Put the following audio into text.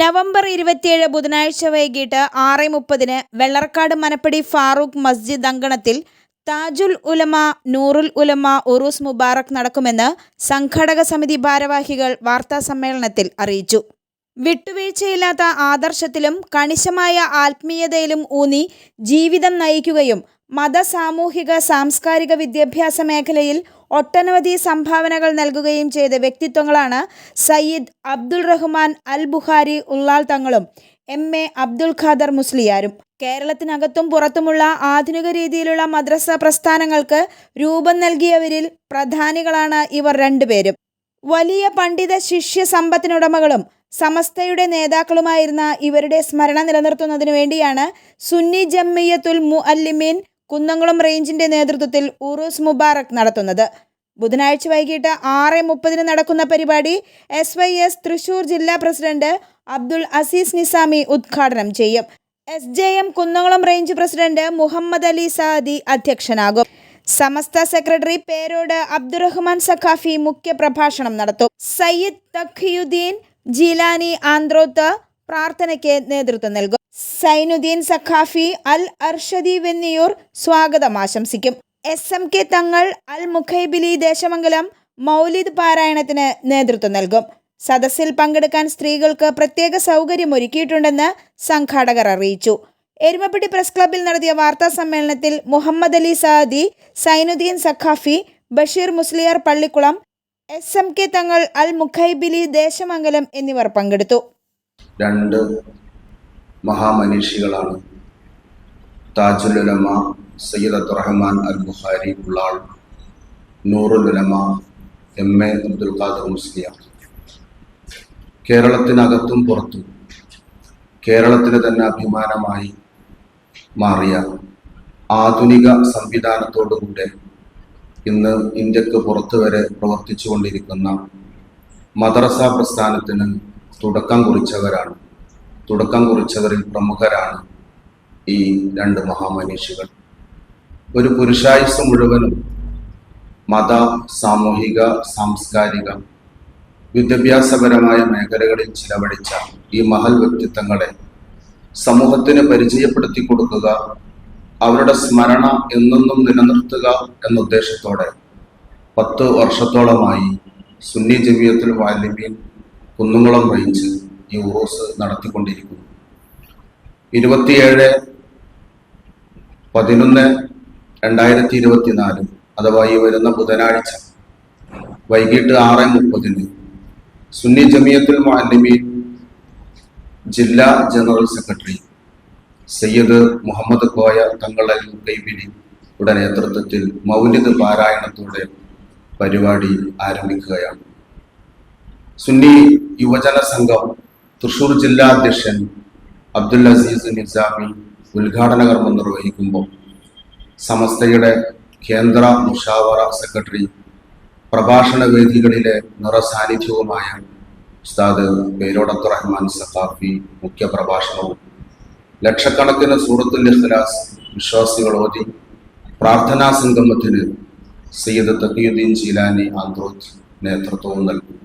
November ഇരുപത്തിയേഴ് ബുധനാഴ്ച വൈകിട്ട് ആറ് മുപ്പതിന് വെള്ളർക്കാട് മനപ്പടി ഫാറൂഖ് മസ്ജിദ് അങ്കണത്തിൽ താജുൽ ഉലമ നൂറുൽ ഉലമ ഉറൂസ് മുബാറക് നടക്കുമെന്ന് സംഘടക സമിതി ഭാരവാഹികൾ വാർത്താ സമ്മേളനത്തിൽ അറിയിച്ചു. വിട്ടുവീഴ്ചയില്ലാത്ത ആദർശത്തിലും കണിശമായ ആത്മീയതയിലും ഊന്നി ജീവിതം നയിക്കുകയും മത സാമൂഹിക സാംസ്കാരിക വിദ്യാഭ്യാസ മേഖലയിൽ ഒട്ടനവധി സംഭാവനകൾ നൽകുകയും ചെയ്ത വ്യക്തിത്വങ്ങളാണ് സയ്യിദ് അബ്ദുൾ റഹ്മാൻ അൽ ബുഖാരി ഉള്ളാൽ തങ്ങളും എം. എ. അബ്ദുൾ ഖാദർ മുസ്ലിയാരും. കേരളത്തിനകത്തും പുറത്തുമുള്ള ആധുനിക രീതിയിലുള്ള മദ്രസ പ്രസ്ഥാനങ്ങൾക്ക് രൂപം നൽകിയവരിൽ പ്രധാനികളാണ് ഇവർ രണ്ടുപേരും. വലിയ പണ്ഡിത ശിഷ്യ സമ്പത്തിനുടമകളും സമസ്തയുടെ നേതാക്കളുമായിരുന്ന ഇവരുടെ സ്മരണ നിലനിർത്തുന്നതിനു വേണ്ടിയാണ് സുന്നി ജമ്മിയത്തുൽ മുഅല്ലിമീൻ കുന്നംകുളം റേഞ്ചിന്റെ നേതൃത്വത്തിൽ ഉറൂസ് മുബാറക് നടത്തുന്നത്. ബുധനാഴ്ച വൈകിട്ട് ആറ് മുപ്പതിന് നടക്കുന്ന പരിപാടി എസ് വൈ എസ് തൃശൂർ ജില്ലാ പ്രസിഡന്റ് അബ്ദുൾ അസീസ് നിസാമി ഉദ്ഘാടനം ചെയ്യും. S J M Kunnamkulam range president Muhammad Ali Saadi അധ്യക്ഷനാകും. Samastha secretary പേരോട് അബ്ദുറഹ്മാൻ സഖാഫി മുഖ്യപ്രഭാഷണം നടത്തും. സയ്യിദ് തഖിയുദ്ദീൻ ജീലാനി ആന്ത്രോത്ത് പ്രാർത്ഥനയ്ക്ക് നേതൃത്വം നൽകും. സൈനുദ്ദീൻ സഖാഫി അൽ അർഷദി വെന്നിയൂർ സ്വാഗതം ആശംസിക്കും. S M K Thangal Al Mukhaibili Desamangalam മൗലിദ് പാരായണത്തിന് നേതൃത്വം നൽകും. സദസ്സിൽ പങ്കെടുക്കാൻ സ്ത്രീകൾക്ക് പ്രത്യേക സൗകര്യം ഒരുക്കിയിട്ടുണ്ടെന്ന് സംഘാടകർ അറിയിച്ചു. എരുമപ്പെട്ടി പ്രസ് ക്ലബ്ബിൽ നടത്തിയ വാർത്താ സമ്മേളനത്തിൽ Muhammad Ali Saadi Zainuddin Saqafi Basheer Musliyar Pallikkulam S M K Thangal Al Mukhaibili Desamangalam എന്നിവർ പങ്കെടുത്തു. രണ്ട് മഹാമനീഷികളാണ്. താജുൽ ഉലമ സയ്യിദ് അബ്ദുറഹ്മാൻ അൽ ബുഖാരി ഉള്ളാൾ നൂറുൽ ഉലമ എം എ അബ്ദുൽ ഖാദർ മുസ്ലിയാർ കേരളത്തിനകത്തും പുറത്തും കേരളത്തിന് തന്നെ അഭിമാനമായി മാറിയ ആധുനിക സംവിധാനത്തോടുകൂടെ ഇന്ന് ഇന്ത്യയ്ക്ക് പുറത്തു വരെ പ്രവർത്തിച്ചു കൊണ്ടിരിക്കുന്ന മദ്രസ പ്രസ്ഥാനത്തിന് തുടക്കം കുറിച്ചവരാണ്. തുടക്കം കുറിച്ചവരിൽ പ്രമുഖരാണ് ഈ രണ്ട് മഹാമനീഷികൾ. ഒരു പുരുഷായുസ് മുഴുവനും മത സാമൂഹിക സാംസ്കാരിക വിദ്യാഭ്യാസപരമായ മേഖലകളിൽ ചിലവഴിച്ച ഈ മഹൽ വ്യക്തിത്വങ്ങളെ സമൂഹത്തിന് പരിചയപ്പെടുത്തി കൊടുക്കുക അവരുടെ സ്മരണ എന്നെന്നും നിലനിർത്തുക എന്ന ഉദ്ദേശത്തോടെ പത്ത് വർഷത്തോളമായി സുന്നി ജീവിതത്തിൽ വാലിമീൻ കുന്നുംകുളം റേഞ്ച് ഈ ഉറൂസ് നടത്തിക്കൊണ്ടിരിക്കുന്നു. ഇരുപത്തിയേഴ് പതിനൊന്ന് രണ്ടായിരത്തി ഇരുപത്തിനാല് അഥവാ ഈ വരുന്ന ബുധനാഴ്ച വൈകിട്ട് ആറ് മുപ്പതിന് സുന്നി ജമിയത്തുൽ മുഅല്ലിമീൻ ജില്ലാ ജനറൽ സെക്രട്ടറി സയ്യദ് മുഹമ്മദ് കോയ തങ്ങളെ കൈബിലിയുടെ നേതൃത്വത്തിൽ മൗലിദ് പാരായണത്തോടെ പരിപാടി ആരംഭിക്കുകയാണ്. സുന്നി യുവജന സംഘം തൃശൂർ ജില്ലാ അധ്യക്ഷൻ അബ്ദുൽ അസീസ് നിസാമി ഉദ്ഘാടന കർമ്മം നിർവഹിക്കുമ്പോൾ സമസ്തയുടെ കേന്ദ്ര മുഷാവറ സെക്രട്ടറി പ്രഭാഷണ വേദികളിലെ നിറസാന്നിധ്യവുമായ ഉസ്താദ് പേരോടത്ത് റഹ്മാൻ സഖാഫി മുഖ്യ പ്രഭാഷണവും ലക്ഷക്കണക്കിന് സൂറത്തുൽ ഇഖ്ലാസ് വിശ്വാസികൾ ഓതി പ്രാർത്ഥനാ സംഗമത്തിന് സയ്യിദ് തഖിയുദ്ദീൻ ജീലാനി ആന്ത്രോത്ത് നേതൃത്വവും നൽകും.